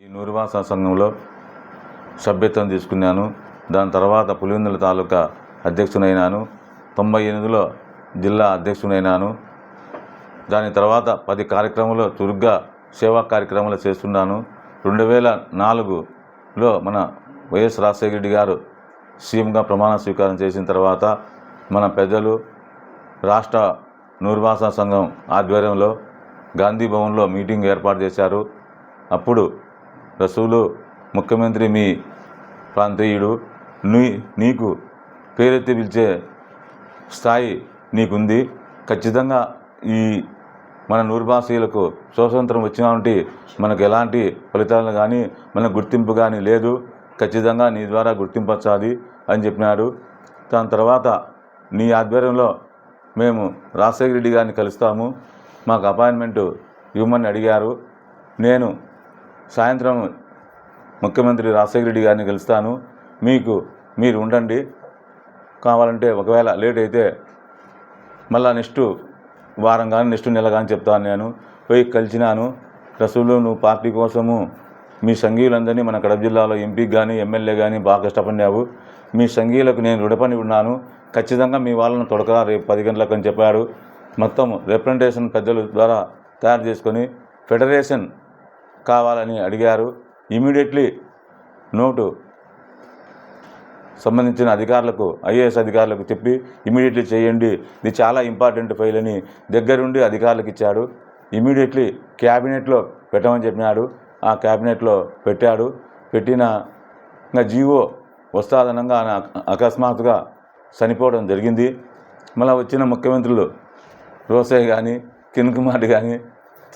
ఈ నూరువాస సంఘంలో సభ్యత్వం తీసుకున్నాను. దాని తర్వాత పులివెందుల తాలూకా అధ్యక్షునైనాను. తొంభై ఎనిమిదిలో జిల్లా అధ్యక్షునైనాను. దాని తర్వాత పది కార్యక్రమంలో చురుగ్గా సేవా కార్యక్రమాలు చేస్తున్నాను. రెండు వేల నాలుగులో మన వైఎస్ రాజశేఖర రెడ్డి గారు సీఎంగా ప్రమాణ స్వీకారం చేసిన తర్వాత మన పెద్దలు రాష్ట్ర నూర్వాస సంఘం ఆధ్వర్యంలో గాంధీ భవన్లో మీటింగ్ ఏర్పాటు చేశారు. అప్పుడు రసూలు ముఖ్యమంత్రి మీ ప్రాంతీయుడు నీ నీకు పేరెత్తి పిలిచే స్థాయి నీకుంది. ఖచ్చితంగా ఈ మన నూర్భాషీయులకు స్వాతంత్రం వచ్చినటువంటి మనకు ఎలాంటి ఫలితాలు కానీ మన గుర్తింపు కానీ లేదు. ఖచ్చితంగా నీ ద్వారా గుర్తింపచ్చాలి అని చెప్పినాడు. దాని తర్వాత నీ ఆధ్వర్యంలో మేము రాజశేఖర రెడ్డి గారిని కలుస్తాము. మాకు అపాయింట్మెంట్ ఇవ్వమని అడిగారు. నేను సాయంత్రం ముఖ్యమంత్రి రాజశేఖర రెడ్డి గారిని కలుస్తాను. మీకు మీరు ఉండండి. కావాలంటే ఒకవేళ లేట్ అయితే మళ్ళా నెక్స్ట్ వారం కానీ నెక్స్ట్ నెల కానీ చెప్తాను నేను. పోయి కలిసినాను. రసూలు నువ్వు పార్టీ కోసము మీ సంఘీయులందరినీ మన కడప జిల్లాలో ఎంపీకి కానీ ఎమ్మెల్యే కానీ బాగా కష్టపడినావు. మీ సంఘీయులకు నేను రుణపని ఉన్నాను. ఖచ్చితంగా మీ వాళ్ళను తొడకరా రేపు పది గంటలకు అని చెప్పాడు. మొత్తం రిప్రజెంటేషన్ పెద్దల ద్వారా తయారు చేసుకొని ఫెడరేషన్ కావాలని అడిగారు. ఇమీడియట్లీ నోటు సంబంధించిన అధికారులకు ఐఏఎస్ అధికారులకు చెప్పి ఇమీడియట్లీ చేయండి. ఇది చాలా ఇంపార్టెంట్ ఫైల్ అని దగ్గరుండి అధికారులకు ఇచ్చాడు. ఇమీడియట్లీ క్యాబినెట్లో పెట్టమని చెప్పినాడు. ఆ క్యాబినెట్లో పెట్టాడు. పెట్టిన ఇంకా జీవో వస్తాదనంగా అకస్మాత్తుగా చనిపోవడం జరిగింది. మళ్ళీ వచ్చిన ముఖ్యమంత్రులు రోసే కానీ కిరణ్ కుమార్ కానీ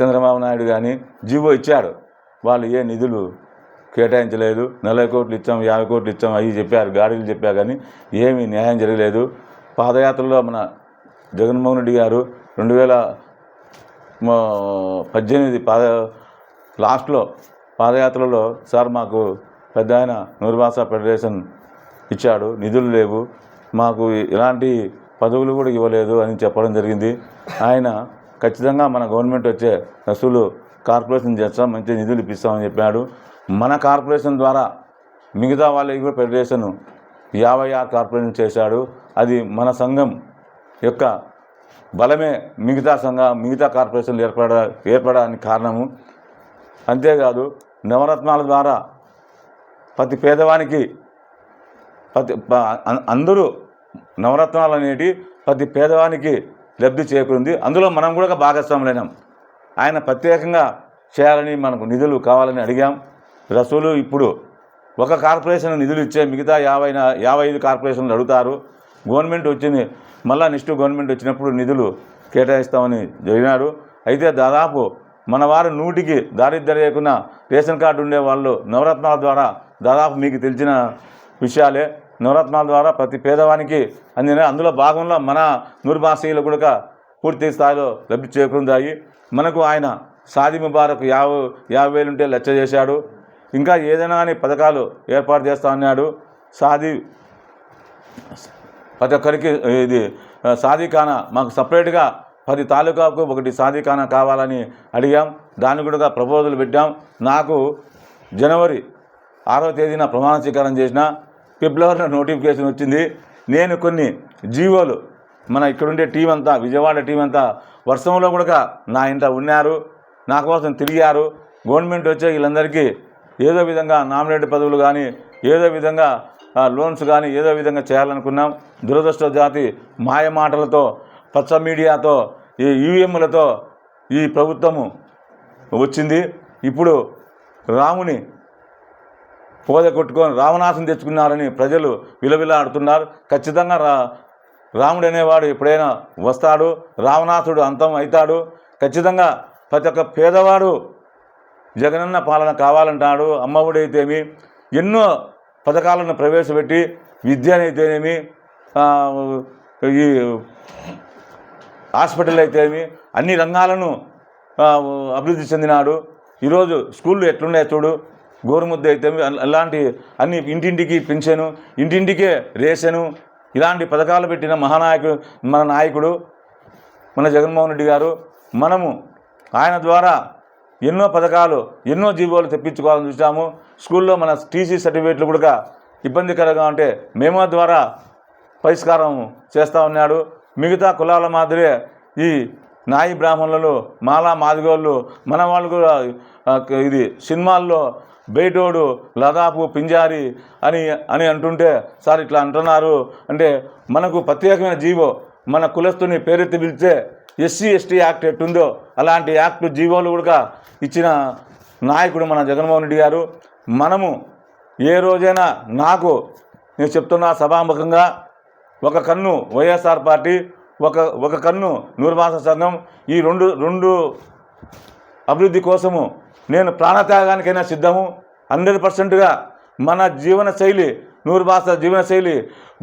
చంద్రబాబు నాయుడు కానీ జీవో ఇచ్చాడు వాళ్ళు ఏ నిధులు కేటాయించలేదు. నలభై కోట్లు ఇచ్చాం యాభై కోట్లు ఇచ్చాం అవి చెప్పారు గాడిలు చెప్పారు కానీ ఏమీ న్యాయం జరగలేదు. పాదయాత్రలో మన జగన్మోహన్ రెడ్డి గారు రెండు వేల పద్దెనిమిది పాద లాస్ట్లో పాదయాత్రలో సార్ మాకు పెద్ద ఆయన నూరుభాష ఫెడరేషన్ ఇచ్చాడు. నిధులు లేవు. మాకు ఎలాంటి పదవులు కూడా ఇవ్వలేదు అని చెప్పడం జరిగింది. ఆయన ఖచ్చితంగా మన గవర్నమెంట్ వచ్చే వసూలు కార్పొరేషన్ చేస్తాం మంచి నిధులు ఇప్పిస్తామని చెప్పాడు. మన కార్పొరేషన్ ద్వారా మిగతా వాళ్ళకి కూడా ఫెడరేషన్ యాభై ఆరు కార్పొరేషన్ చేశాడు. అది మన సంఘం యొక్క బలమే మిగతా సంఘ మిగతా కార్పొరేషన్లు ఏర్పడ ఏర్పడడానికి కారణము. అంతేకాదు నవరత్నాల ద్వారా ప్రతి పేదవానికి ప్రతి అందరూ నవరత్నాలు అనేటి ప్రతి పేదవానికి లబ్ధి చేకూరింది. అందులో మనం కూడా భాగస్వాములైనాం. ఆయన ప్రత్యేకంగా చేయాలని మనకు నిధులు కావాలని అడిగాం. రసూలు ఇప్పుడు ఒక కార్పొరేషన్ నిధులు ఇచ్చే మిగతా యాభై యాభై ఐదు కార్పొరేషన్లు అడుగుతారు. గవర్నమెంట్ వచ్చింది మళ్ళా నెక్స్ట్ గవర్నమెంట్ వచ్చినప్పుడు నిధులు కేటాయిస్తామని జరిగినాడు. అయితే దాదాపు మన వారు నూటికి దారిద్ర్యం లేకుండా రేషన్ కార్డు ఉండే వాళ్ళు నవరత్నాల ద్వారా దాదాపు మీకు తెలిసిన విషయాలే. నవరత్నాల ద్వారా ప్రతి పేదవానికి అందిన అందులో భాగంలో మన నూరుభాషీయులు కూడా పూర్తి స్థాయిలో లబ్ధి చేకూరుందాయి. మనకు ఆయన సాది ముబారక్ యాభై యాభై వేలు ఉంటే లెచ్చ చేశాడు. ఇంకా ఏదైనా అని పథకాలు ఏర్పాటు చేస్తా అన్నాడు. సాది ప్రతి ఒక్కరికి ఇది సాదిఖానా సాదీఖానా మాకు సపరేట్గా పది తాలూకాకు ఒకటి సాదీఖానా కావాలని అడిగాం. దాన్ని కూడా ప్రపోజల్ పెట్టాం. నాకు జనవరి ఆరో తేదీన ప్రమాణ స్వీకారం చేసిన ఫిబ్రవరిలో నోటిఫికేషన్ వచ్చింది. నేను కొన్ని జీవోలు మన ఇక్కడుండే టీం అంతా విజయవాడ టీం అంతా వర్షంలో కూడా నా ఇంట ఉన్నారు నా కోసం తిరిగారు. గవర్నమెంట్ వచ్చే వీళ్ళందరికీ ఏదో విధంగా నామినేట్ పదవులు కానీ ఏదో విధంగా లోన్స్ కానీ ఏదో విధంగా చేయాలనుకున్నాం. దురదృష్ట జాతి మాయ మాటలతో పచ్చ మీడియాతో ఈ ఈవీఎంలతో ఈ ప్రభుత్వము వచ్చింది. ఇప్పుడు రాముని పోద కొట్టుకొని రావణాసం తెచ్చుకున్నారని ప్రజలు విలవిలాడుతున్నారు. ఖచ్చితంగా రా రాముడు అనేవాడు ఎప్పుడైనా వస్తాడు రావణాసుడు అంతం అవుతాడు ఖచ్చితంగా ప్రతి ఒక్క పేదవాడు జగనన్న పాలన కావాలంటాడు. అమ్మఒడైతేమి ఎన్నో పథకాలను ప్రవేశపెట్టి విద్యనైతేనేమి ఈ హాస్పిటల్ అయితేమి అన్ని రంగాలను అభివృద్ధి చెందినాడు. ఈరోజు స్కూళ్ళు ఎట్లున్నాయి చూడు. గోరుముద్ద అయితే అలాంటి అన్ని ఇంటింటికి పింఛను ఇంటింటికే రేషను ఇలాంటి పథకాలు పెట్టిన మహానాయకుడు మన నాయకుడు మన జగన్మోహన్ రెడ్డి గారు మనము ఆయన ద్వారా ఎన్నో పథకాలు ఎన్నో జీవోలు తెప్పించుకోవాలని చూసాము స్కూల్లో మన టీసీ సర్టిఫికేట్లు కూడా ఇబ్బందికరంగా ఉంటే మేమో ద్వారా పరిష్కారం చేస్తూ ఉన్నాడు. మిగతా కులాల మాదిరే ఈ నాయి బ్రాహ్మణులు మాలా మాదిగోళ్ళు మన వాళ్ళు కూడా ఇది సినిమాల్లో బయటోడు లదాపు పింజారి అని అని అంటుంటే సార్ ఇట్లా అంటున్నారు. అంటే మనకు ప్రత్యేకమైన జీవో మన కులస్తుని పేరెత్తి పిలిచే ఎస్సీ ఎస్టీ యాక్ట్ ఎట్టుందో అలాంటి యాక్ట్ జీవోలు కూడా ఇచ్చిన నాయకుడు మన జగన్మోహన్ రెడ్డి గారు. మనము ఏ రోజైనా నాకు నేను చెప్తున్నా సభాముఖంగా ఒక కన్ను వైఎస్ఆర్ పార్టీ ఒక ఒక కన్ను నూరుమాస సంఘం ఈ రెండు రెండు అభివృద్ధి కోసము నేను ప్రాణత్యాగానికైనా సిద్ధము. హండ్రెడ్ పర్సెంట్గా మన జీవన శైలి నూరు భాష జీవన శైలి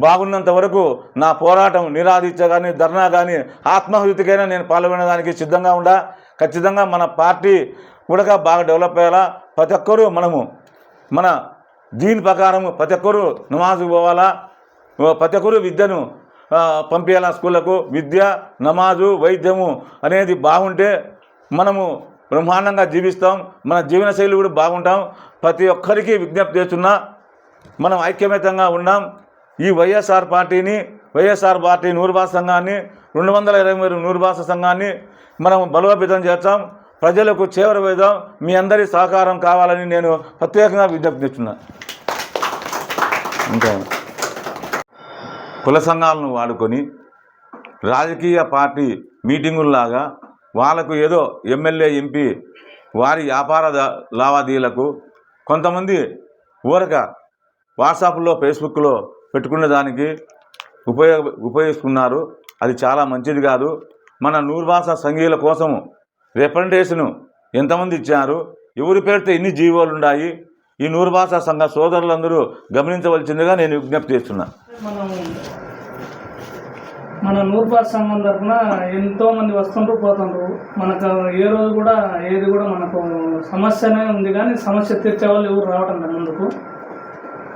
బాగున్నంత వరకు నా పోరాటం నిరాదీక్ష కానీ ధర్నా కానీ ఆత్మాహుతికైనా నేను పాల్గొనడానికి సిద్ధంగా ఉండా. ఖచ్చితంగా మన పార్టీ కూడా బాగా డెవలప్ అయ్యేలా ప్రతి ఒక్కరూ మనము మన దీని ప్రకారం ప్రతి ఒక్కరూ నమాజు పోవాలా. ప్రతి ఒక్కరూ విద్యను పంపించాలా స్కూళ్ళకు. విద్య నమాజు వైద్యము అనేది బాగుంటే మనము బ్రహ్మాండంగా జీవిస్తాం. మన జీవనశైలి కూడా బాగుంటాం. ప్రతి ఒక్కరికి విజ్ఞప్తి చేస్తున్నా మనం ఐక్యమత్యంగా ఉన్నాం. ఈ వైఎస్ఆర్ పార్టీని వైఎస్ఆర్ పార్టీ నూరుభాష సంఘాన్ని రెండు వందల ఇరవై మూడు నూరుభాష సంఘాన్ని మనం బలోపేతం చేస్తాం. ప్రజలకు చేరవేద్దాం మీ అందరి సహకారం కావాలని నేను ప్రత్యేకంగా విజ్ఞప్తి చేస్తున్నా. ఇంకా కుల సంఘాలను వాడుకొని రాజకీయ పార్టీ మీటింగుల్లాగా వాళ్ళకు ఏదో ఎమ్మెల్యే ఎంపీ వారి వ్యాపార లావాదేవీలకు కొంతమంది ఊరక వాట్సాప్లో ఫేస్బుక్లో పెట్టుకునే దానికి ఉపయోగ ఉపయోగిస్తున్నారు. అది చాలా మంచిది కాదు. మన నూర్భాష సంఘీయుల కోసము రిప్రజెంటేషను ఎంతమంది ఇచ్చారు? ఎవరి పేరుతో ఎన్ని జీవోలు ఉన్నాయి ఈ నూర్భాష సంఘ సోదరులందరూ గమనించవలసిందిగా నేను విజ్ఞప్తి చేస్తున్నాను మన నూర్పాస్ సంఘం తరఫున ఎంతో మంది వస్తుండ్రు పోతుండ్రు. మనకు ఏ రోజు కూడా ఏది కూడా మనకు సమస్యనే ఉంది కానీ సమస్య తీర్చే వాళ్ళు ఎవరు రావటం లేదు ముందుకు.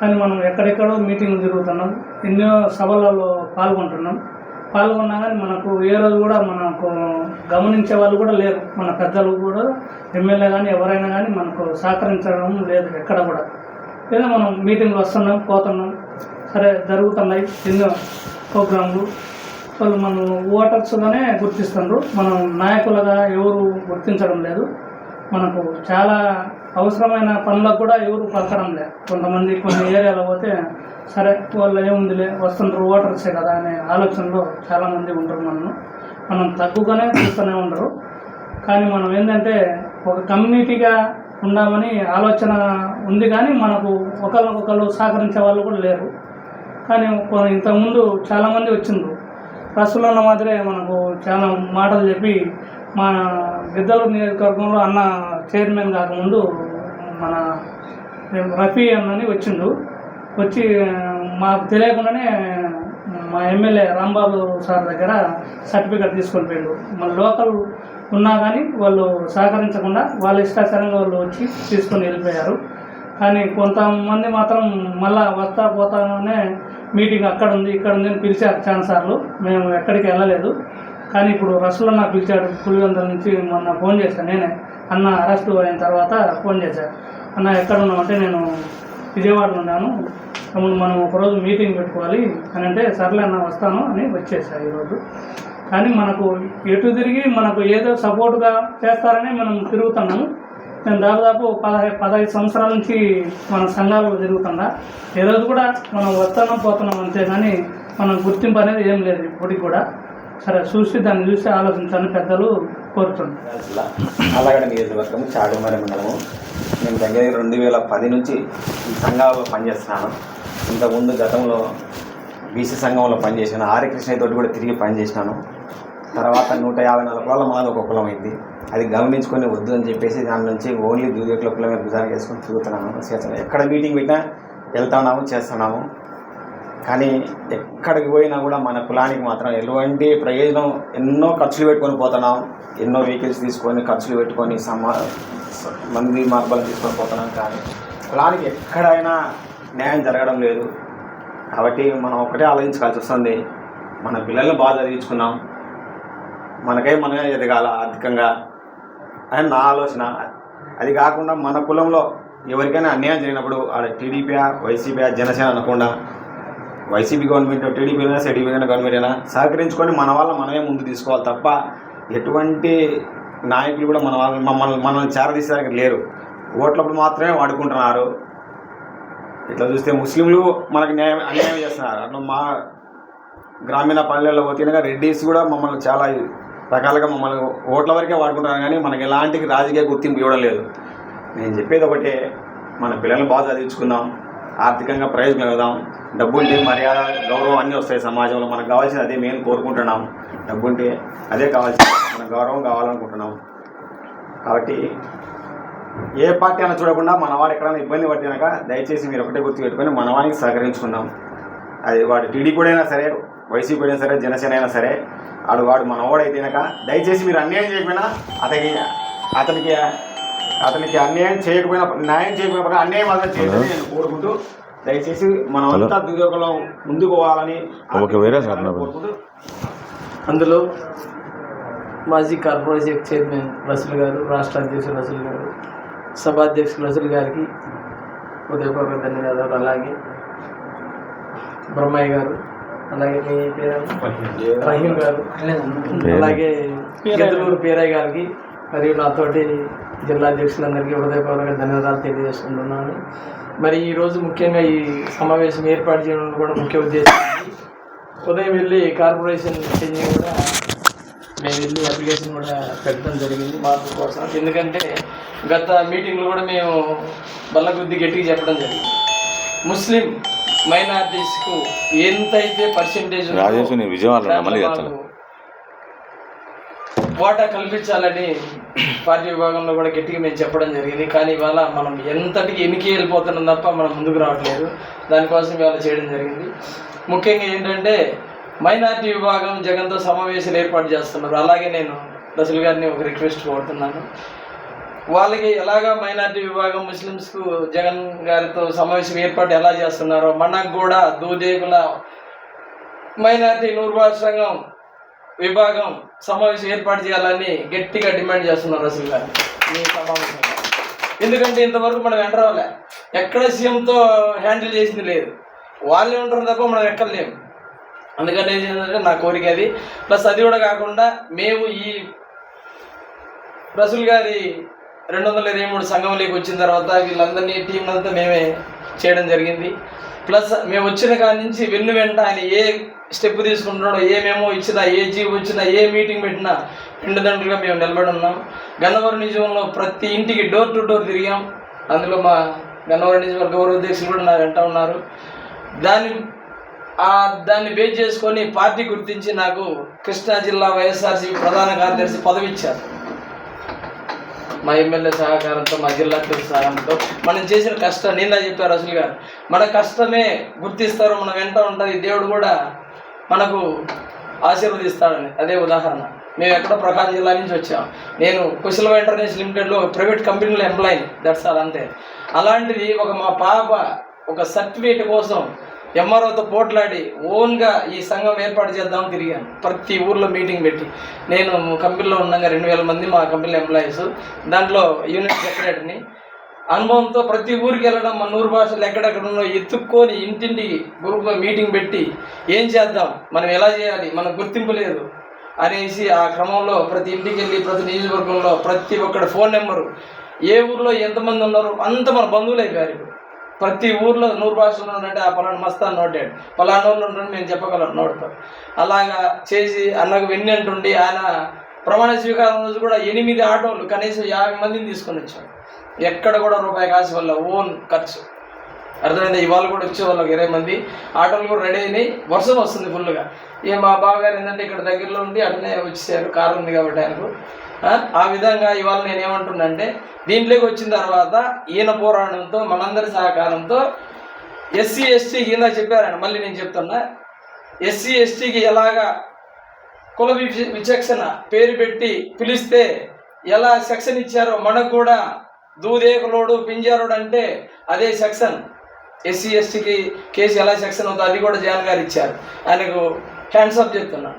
కానీ మనం ఎక్కడెక్కడో మీటింగ్లు తిరుగుతున్నాం ఎన్నో సభలలో పాల్గొంటున్నాం. పాల్గొన్నా కానీ మనకు ఏ రోజు కూడా మనకు గమనించే వాళ్ళు కూడా లేరు. మన పెద్దలు కూడా ఎమ్మెల్యే కానీ ఎవరైనా కానీ మనకు సహకరించడం లేదు ఎక్కడ కూడా. లేదా మనం మీటింగ్లు వస్తున్నాం పోతున్నాం. సరే జరుగుతున్నాయి ఎన్నో ప్రోగ్రాంలు. వాళ్ళు మనం ఓటర్స్గానే గుర్తిస్తున్నారు మనం నాయకులుగా ఎవరు గుర్తించడం లేదు. మనకు చాలా అవసరమైన పనులకు కూడా ఎవరు పలకడం లేదు. కొంతమంది కొన్ని ఏరియాలో పోతే సరే వాళ్ళు ఏముందిలే వస్తుంటారు ఓటర్సే కదా అనే ఆలోచనలో చాలామంది ఉంటారు మనం మనం తక్కువగానే చూస్తూనే ఉండరు. కానీ మనం ఏంటంటే ఒక కమ్యూనిటీగా ఉందామని ఆలోచన ఉంది కానీ మనకు ఒకరికొకరు సహకరించే వాళ్ళు కూడా లేరు. కానీ ఇంతకుముందు చాలామంది వచ్చిండ్రు. ప్రస్తుతం ఉన్న మాదిరే మనకు చాలా మాటలు చెప్పి మా గిద్దలూరు నియోజకవర్గంలో అన్న చైర్మన్ కాకముందు మన రఫీ అన్నని వచ్చిండు. వచ్చి మాకు తెలియకుండానే మా ఎమ్మెల్యే రాంబాబు సార్ దగ్గర సర్టిఫికేట్ తీసుకొని పోయాడు. మన లోకల్ ఉన్నా కానీ వాళ్ళు సహకరించకుండా వాళ్ళ ఇష్టాచారంగా వాళ్ళు వచ్చి తీసుకొని వెళ్ళిపోయారు. కానీ కొంతమంది మాత్రం మళ్ళా వస్తా పోతానే మీటింగ్ అక్కడ ఉంది ఇక్కడ ఉంది అని పిలిచారు చాలా సార్లు మేము ఎక్కడికి వెళ్ళలేదు. కానీ ఇప్పుడు రసూల్ నాకు పిలిచాడు పులివెందుల నుంచి మొన్న ఫోన్ చేశాను నేనే. అన్న అరెస్ట్ అయిన తర్వాత ఫోన్ చేశాను అన్న ఎక్కడ ఉన్నామంటే నేను విజయవాడలో ఉన్నాను. తమ్ముడు మనం ఒకరోజు మీటింగ్ పెట్టుకోవాలి అని అంటే సర్లే అన్న వస్తాను అని వచ్చేసా ఈరోజు. కానీ మనకు ఎటు తిరిగి మనకు ఏదో సపోర్ట్గా చేస్తారని మనం తిరుగుతున్నాము. నేను దాదాపు పదహై పదహైదు సంవత్సరాల నుంచి మన సంఘాలు జరుగుతుందా? ఏ రోజు కూడా మనం వస్తున్నాం పోతున్నాం అంతే కానీ మనం గుర్తింపు అనేది ఏం లేదు ఇప్పటికి కూడా. సరే చూసి దాన్ని చూసి ఆలోచించాలని పెద్దలు కోరుతున్నాను జిల్లా ఆలగడ నియోజకవర్గం చాడుమరి మండలము నేను దగ్గర రెండు వేల పది నుంచి ఈ సంఘాలలో పనిచేస్తున్నాను. ఇంతకుముందు గతంలో బీసీ సంఘంలో పనిచేసాను ఆర్య కృష్ణయ్య తోటి కూడా తిరిగి పనిచేసినాను. తర్వాత నూట యాభై నాలుగు కులాల మాది ఒక కులం అయింది అది గమనించుకొని వద్దు అని చెప్పేసి దాని నుంచి ఓన్లీ దూదేకుల కులమే గుజారు వేసుకొని తిరుగుతున్నాము. చేస్తున్నాను ఎక్కడ మీటింగ్ పెట్టినా వెళ్తున్నాము చేస్తున్నాము. కానీ ఎక్కడికి పోయినా కూడా మన కులానికి మాత్రం ఎటువంటి ప్రయోజనం ఎన్నో ఖర్చులు పెట్టుకొని పోతున్నాం. ఎన్నో వెహికల్స్ తీసుకొని ఖర్చులు పెట్టుకొని సమా మంది మార్గాలు తీసుకొని పోతున్నాం. కానీ కులానికి ఎక్కడైనా న్యాయం జరగడం లేదు. కాబట్టి మనం ఒకటే ఆలోచించాల్సి వస్తుంది. మన పిల్లల్ని బాగా చదివించుకున్నాం. మనకై మనమే ఎదగాల ఆర్థికంగా అని నా ఆలోచన. అది కాకుండా మన కులంలో ఎవరికైనా అన్యాయం జరిగినప్పుడు ఆడ టీడీపీ వైసీపీ జనసేన అనకుండా వైసీపీ గవర్నమెంట్ టీడీపీ అయినా టీడీపీ అయినా గవర్నమెంట్ అయినా సహకరించుకొని మన వాళ్ళ మనమే ముందు తీసుకోవాలి తప్ప ఎటువంటి నాయకులు కూడా మన వాళ్ళని మమ్మల్ని మనల్ని చేరదీసేదానికి లేరు. ఓట్లప్పుడు మాత్రమే వాడుకుంటున్నారు. ఇట్లా చూస్తే ముస్లింలు మనకు న్యాయం అన్యాయం చేస్తున్నారు. అట్లా మా గ్రామీణ పల్లెల్లో పోతేనగా రెడ్డిస్ కూడా మమ్మల్ని చాలా రకాలుగా మమ్మల్ని ఓట్ల వరకే వాడుకుంటున్నారు కానీ మనకి ఎలాంటి రాజకీయ గుర్తింపు ఇవ్వడం లేదు. నేను చెప్పేది ఒకటే మన పిల్లల్ని బాగా చదివించుకుందాం ఆర్థికంగా ప్రయోజనం కలుగుదాం డబ్బుంటే మర్యాద గౌరవం అన్నీ వస్తాయి సమాజంలో. మనకు కావాల్సింది అదే మేము కోరుకుంటున్నాం. డబ్బు ఉంటే అదే కావాల్సింది. మన గౌరవం కావాలనుకుంటున్నాం. కాబట్టి ఏ పార్టీ అయినా చూడకుండా మనవాడు ఎక్కడైనా ఇబ్బంది పడితేనక దయచేసి మీరు ఒకటే గుర్తు పెట్టుకొని మన సహకరించుకుందాం. అది వాడు టీడీపీ అయినా సరే వైసీపీ అయినా సరే జనసేన అయినా సరే వాడు వాడు మన వాడైతేనక దయచేసి మీరు అన్యాయం చేయకపోయినా అతనికి అతనికి అతనికి అన్యాయం చేయకపోయినా న్యాయం చేయకపోయినా అన్యాయం మాత్రం చేయాలని నేను కోరుకుంటూ దయచేసి మనం అంతా దుర్యోగంలో ముందుకు పోవాలని కోరుకుంటూ అందులో మాజీ కార్పొరేషన్ చైర్మన్ రసూల్ గారు రాష్ట్ర అధ్యక్షులు రసూల్ గారు సభాధ్యక్షులు రసూల్ గారికి ఉదయపూర్వక ధన్యవాదాలు. అలాగే బ్రహ్మయ్య గారు అలాగే మీ పేరు? రహీం గారు. అలాగే గిద్దలూరు పేరయ్య గారికి మరియు నాతోటి జిల్లా అధ్యక్షులందరికీ హృదయపూర్వక ధన్యవాదాలు తెలియజేసుకుంటున్నాను. మరి ఈరోజు ముఖ్యంగా ఈ సమావేశం ఏర్పాటు చేయడం కూడా ముఖ్య ఉద్దేశం. ఉదయం వెళ్ళి కార్పొరేషన్ చేంజింగ్ కూడా మేము వెళ్ళి అప్లికేషన్ కూడా పెట్టడం జరిగింది మార్పు కోసం. ఎందుకంటే గత మీటింగ్లో కూడా మేము బల్లగుద్ది గట్టిగా చెప్పడం జరిగింది. ముస్లిం మైనార్టీస్కు ఎంతైతే పర్సెంటేజ్ వాటా కల్పించాలని పార్టీ విభాగంలో కూడా గట్టిగా మేము చెప్పడం జరిగింది. కానీ ఇవాళ మనం ఎంతటికి ఎనికి వెళ్ళిపోతున్నాం తప్ప మనం ముందుకు రావట్లేదు. దానికోసం ఇవాళ చేయడం జరిగింది. ముఖ్యంగా ఏంటంటే మైనార్టీ విభాగం జగన్తో సమావేశాలు ఏర్పాటు చేస్తున్నారు. అలాగే నేను రసూల్ గారిని ఒక రిక్వెస్ట్ కోరుతున్నాను. వాళ్ళకి ఎలాగా మైనార్టీ విభాగం ముస్లిమ్స్కు జగన్ గారితో సమావేశం ఏర్పాటు ఎలా చేస్తున్నారో మనకు కూడా దూదేకుల మైనార్టీ నూర్బాల్ సంఘం విభాగం సమావేశం ఏర్పాటు చేయాలని గట్టిగా డిమాండ్ చేస్తున్నారు అసలు గారు. మీ ఎందుకంటే ఇంతవరకు మనం ఎంటర్ అవ్వలే. ఎక్కడ సీఎంతో హ్యాండిల్ చేసింది లేదు. వాళ్ళే ఉంటారు తప్ప మనం ఎక్కర్లేము అందుకని ఏంటంటే నా కోరిక అది. ప్లస్ అది కూడా కాకుండా మేము ఈ రసూల్ గారి రెండు వందల ఇరవై మూడు సంఘం లీగ్ వచ్చిన తర్వాత వీళ్ళందరినీ టీం అంతా మేమే చేయడం జరిగింది. ప్లస్ మేము వచ్చిన కాడి నుంచి వెన్ను వెంట ఆయన ఏ స్టెప్ తీసుకుంటున్నాడో ఏ మేము ఇచ్చినా ఏ జీవో వచ్చినా ఏ మీటింగ్ పెట్టినా రెండుదండ్రులుగా మేము నిలబడి ఉన్నాం. గన్నవరం నిజంలో ప్రతి ఇంటికి డోర్ టు డోర్ తిరిగాం. అందులో మా గన్నవరం నిజం గౌరవధ్యక్షులు కూడా నా వెంట ఉన్నారు. దాన్ని ఆ దాన్ని బేస్ చేసుకొని పార్టీ గుర్తించి నాకు కృష్ణా జిల్లా వైఎస్ఆర్సీపీ ప్రధాన కార్యదర్శి పదవి ఇచ్చారు మా ఎమ్మెల్యే సహకారంతో మా జిల్లా అధ్యక్షుల సహాయంతో మనం చేసిన కష్టం. నిన్న చెప్పారు అసలు గారు. మన కష్టమే గుర్తిస్తారు మనం వెంట ఉంటుంది. దేవుడు కూడా మనకు ఆశీర్వదిస్తాడని. అదే ఉదాహరణ. మేము ఎక్కడ ప్రకాశం జిల్లా నుంచి వచ్చాం. నేను కుశల ఇంటర్నేషనల్ లిమిటెడ్లో ప్రైవేట్ కంపెనీలో ఎంప్లాయీ. దట్స్ ఆల్ అంతే. అలాంటిది ఒక మా పాప ఒక సర్టిఫికేట్ కోసం ఎంఆర్ఓతో పోట్లాడి ఓన్గా ఈ సంఘం ఏర్పాటు చేద్దామని తిరిగాను. ప్రతి ఊర్లో మీటింగ్ పెట్టి. నేను కంపెనీలో ఉండగా రెండు వేల మంది మా కంపెనీలో ఎంప్లాయీస్ దాంట్లో యూనిట్ సెక్రటరీని అనుభవంతో ప్రతి ఊరికి వెళ్ళడం మన నూరు భాషలు ఎక్కడెక్కడ ఉన్నో ఎత్తుక్కొని ఇంటింటికి గ్రూప్ మీటింగ్ పెట్టి ఏం చేద్దాం? మనం ఎలా చేయాలి? మనకు గుర్తింపు లేదు అనేసి ఆ క్రమంలో ప్రతి ఇంటికి వెళ్ళి ప్రతి నియోజకవర్గంలో ప్రతి ఒక్కడి ఫోన్ నెంబరు. ఏ ఊర్లో ఎంతమంది ఉన్నారో అంత మన బంధువులు అయిపోయారు ఇప్పుడు ప్రతి ఊర్లో నూరు భాషలో ఉన్నట్టే ఆ పలానా మస్తాన్ నోటాడు. పలానా ఊర్లో ఉండండి మేము చెప్పగలం నోట్తో. అలాగా చేసి అన్నకు వెన్నంటుండి ఆయన ప్రమాణ స్వీకారం రోజు కూడా ఎనిమిది ఆటోలు కనీసం యాభై మందిని తీసుకొని వచ్చాం ఎక్కడ కూడా రూపాయి కాసి వల్ల ఓన్ ఖర్చు. అర్థమైంది? ఇవాళ కూడా వచ్చే వాళ్ళకి ఇరవై మంది. ఆటోలు కూడా రెడీ అయినాయి. వర్షం వస్తుంది ఫుల్గా ఇక మా బావగారు ఏంటంటే ఇక్కడ దగ్గరలో ఉండి అటనే వచ్చేసారు. కారు ఉంది కాబట్టి ఆయనకు. ఆ, విధంగా ఇవాళ నేనేమంటున్నానంటే దీంట్లోకి వచ్చిన తర్వాత ఈయన పోరాటంతో మనందరి సహకారంతో ఎస్సీ ఎస్టీకి ఇందా చెప్పారని మళ్ళీ నేను చెప్తున్నా. ఎస్సీ ఎస్టీకి ఎలాగా కుల విచక్షణ పేరు పెట్టి పిలిస్తే ఎలా సెక్షన్ ఇచ్చారో మనకు కూడా దూదేకులోడు పింజారుడు అంటే అదే సెక్షన్ ఎస్సీ ఎస్టీకి కేసు ఎలా సెక్షన్ ఉందో అది కూడా జగన్ గారు ఇచ్చారు. ఆయనకు హ్యాండ్స్ అప్ చెప్తున్నా.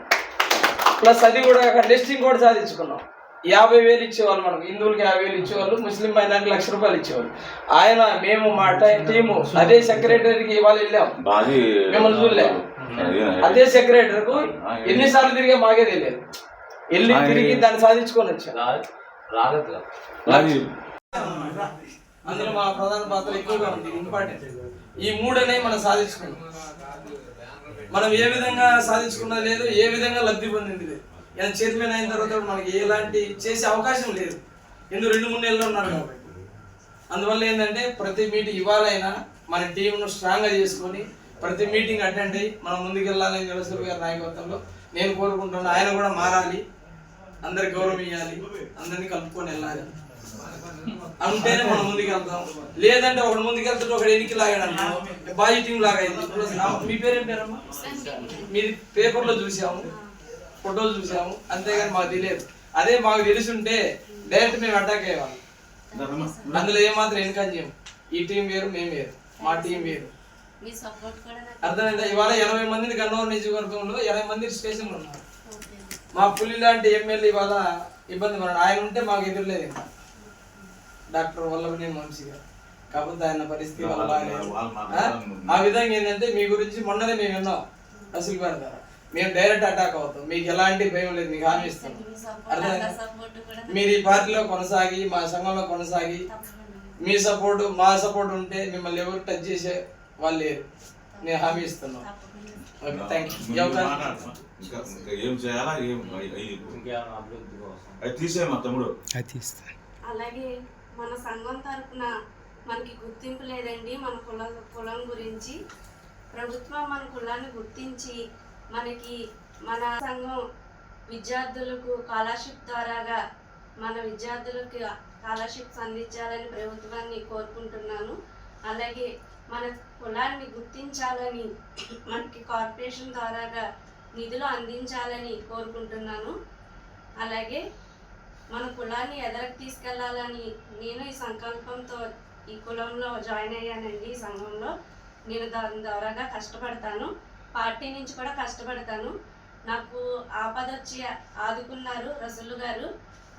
ప్లస్ అది కూడా అక్కడ లిస్టింగ్ కూడా సాధించుకున్నాం. యాభై వేలు ఇచ్చేవాళ్ళు మనకు హిందువులకి యాభై వేలు ఇచ్చేవాళ్ళు ముస్లిం మైనార్టీ లక్ష రూపాయలు ఇచ్చేవాళ్ళు. ఆయన మేము మా టై- టీము అదే సెక్రటరీకి ఇవాళ వెళ్ళాం. మిమ్మల్ని చూడలే. అదే సెక్రటరీకు ఎన్నిసార్లు తిరిగా మాకే తెలియదు. వెళ్ళి తిరిగి దాన్ని సాధించుకొని వచ్చాం. బాజీ అందులో మా ప్రధాన పాత్ర ఎక్కువగా ఉంది ఇంపార్టెంట్. ఈ మూడనే మనం సాధించుకున్నాం. మనం ఏ విధంగా సాధించుకున్నది లేదు ఏ విధంగా లబ్ధి పొందింది లేదు. ఇలా చైర్మన్ అయిన తర్వాత మనకి ఎలాంటి చేసే అవకాశం లేదు. ఎందుకు రెండు మూడు నెలలు ఉన్నారు కాబట్టి. అందువల్ల ఏంటంటే ప్రతి మీటింగ్ ఇవ్వాలైనా మన టీంను స్ట్రాంగ్గా చేసుకొని ప్రతి మీటింగ్ అటెండ్ అయ్యి మనం ముందుకెళ్ళాలని జలసూరి గారి నాయకత్వంలో నేను కోరుకుంటున్నాను ఆయన కూడా మారాలి. అందరి గౌరవం ఇవ్వాలి అందరినీ కలుపుకొని వెళ్ళాలి. అంటేనే మనం ముందుకెళ్తాం. లేదంటే ఒకడు ముందుకు వెళ్తుంటే ఒకడు ఎన్నికి లాగాడు బాజీ టీం లాగా అయింది. మీ పేరేం పేరమ్మా? మీది పేపర్లో చూసాము. ఫోటోలు చూసాము. అంతేగాని మాకు తెలియదు. అదే మాకు తెలిసి ఉంటే డైరెక్ట్ మేము అటాక్ అయ్యేవాళ్ళం. అందులో ఏమాత్రం వెనుకని చేయం ఈ టీం వేరు మేము వేరు. మా టీం వేరు. మీ సపోర్ట్ కూడా నాకు అర్థమైందా? ఇవాళ ఎనభై మందిని గన్నవరం నియోజకవర్గంలో ఎనభై మంది స్టేషన్లో ఉన్నారు. మా పులి లాంటి ఎమ్మెల్యే ఇవాళ ఇబ్బంది పడాడు ఆయన ఉంటే మాకు ఎదురులేదు ఇంకా. డాక్టర్ వల్లభనేని వంశీ గారు. కాకపోతే ఆయన పరిస్థితి వల్ల? ఆ? విధంగా ఏంటంటే మీ గురించి మొన్ననే మేము విన్నాం. అసలు గారు ద్వారా. మేము డైరెక్ట్ అటాక్ అవుతాం. మీకు ఎలాంటి భయం లేదు మీకు హామీ ఇస్తాం. మీరు ఈ పార్టీలో కొనసాగి మా సంఘంలో కొనసాగి. మీ సపోర్ట్ మా సపోర్ట్ ఉంటే మిమ్మల్ని ఎవరు టచ్ చేసే వాళ్ళు లేరు. నేను హామీ ఇస్తున్నాను. ఏం చేయాలా ఏం అది తీసే మా తమ్ముడు అలాగే మన సంఘం తరపున మనకి గుర్తింపు లేదండి. మన కుల కులం గురించి ప్రభుత్వం మన కులాన్ని గుర్తించి మనకి మన సంఘం విద్యార్థులకు స్కాలర్షిప్ ద్వారాగా మన విద్యార్థులకు స్కాలర్షిప్స్ అందించాలని ప్రభుత్వాన్ని కోరుకుంటున్నాను. అలాగే మన కులాన్ని గుర్తించాలని మనకి కార్పొరేషన్ ద్వారాగా నిధులు అందించాలని కోరుకుంటున్నాను. అలాగే మన కులాన్ని ఎదరకు తీసుకెళ్ళాలని నేను ఈ సంకల్పంతో ఈ కులంలో జాయిన్ అయ్యానండి ఈ సంఘంలో. నేను దాని ద్వారాగా కష్టపడతాను. పార్టీ నుంచి కూడా కష్టపడతాను. నాకు ఆపద వచ్చి ఆదుకున్నారు రసులు గారు.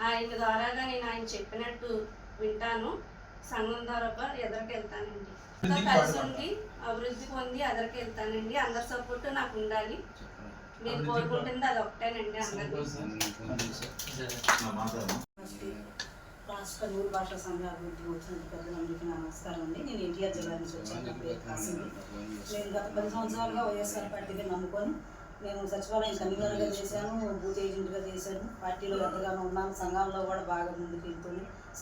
ఆయన ద్వారాగా నేను ఆయన చెప్పినట్టు వింటాను. సంఘం ద్వారా ఎదరికి వెళ్తానండి. కలిసి ఉండి అభివృద్ధి పొంది ఎదరికి వెళ్తానండి. అందరి సపోర్ట్ నాకు ఉండాలి. నేను కోరుకుంటుంది అది ఒకటేనండి అందరికీ రాష్ట్ర మూడు భాషా సంఘ అభివృద్ధి వచ్చిన పెద్దలందరికీ నా నమస్కారం అండి. నేను ఎన్టీఆర్ జిల్లా నుంచి వచ్చాను నా పేరు కాసింది. నేను గత పది సంవత్సరాలుగా వైఎస్ఆర్ పార్టీని నమ్ముకొని నేను సచివాలయం కన్వీనర్గా చేశాను బూత్ ఏజెంట్గా చేశాను. పార్టీలో ఎంతగానో ఉన్నాను. సంఘాల్లో కూడా బాగా ముందుకు వెళ్తూ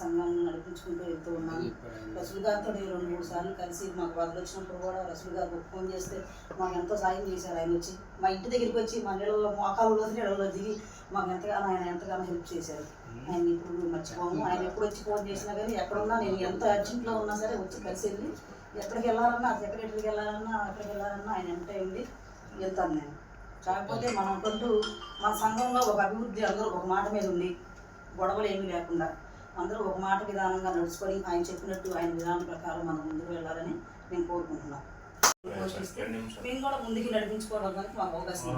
సంఘాలను నడిపించుకుంటూ వెళ్తూ ఉన్నాను. రసూల్ గారితో నేను రెండు మూడు సార్లు కలిసి మాకు వరద వచ్చినప్పుడు కూడా రసూల్ గారు ఫోన్ చేస్తే మాకు ఎంతో సాయం చేశారు. ఆయన వచ్చి మా ఇంటి దగ్గరికి వచ్చి మా నీళ్ళలో మోకాళ్ళలో నీళ్ళలో దిగి మాకు ఎంతగానో ఆయన ఎంతగానో హెల్ప్ చేశారు. ఆయన ఇప్పుడు మర్చిపోము. ఆయన ఎప్పుడు వచ్చి ఫోన్ చేసినా కానీ ఎక్కడున్నా నేను ఎంత అర్జెంట్లో ఉన్నా సరే వచ్చి కలిసి వెళ్ళి ఎక్కడికి వెళ్ళాలన్నా సెక్రటరీకి వెళ్ళాలన్నా ఎక్కడికి వెళ్ళాలన్నా ఆయన ఎంత అయింది వెళ్తాను నేను కాకపోతే మనకంటూ మన సంఘంలో ఒక అభివృద్ధి అందరూ ఒక మాట మీద ఉండి గొడవలు ఏమీ లేకుండా అందరూ ఒక మాట విధానంగా నడుచుకొని ఆయన చెప్పినట్టు ఆయన విధానం ప్రకారం మనం ముందుకు వెళ్ళాలని నేను కోరుకుంటున్నాను పోషిస్తే మేము కూడా ముందుకు నడిపించుకోవడానికి మాకు అవకాశం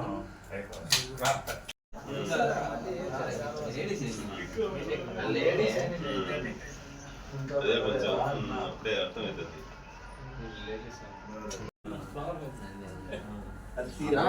అదే కొంచెం అప్పుడే అర్థమవుతుంది అది తీరా.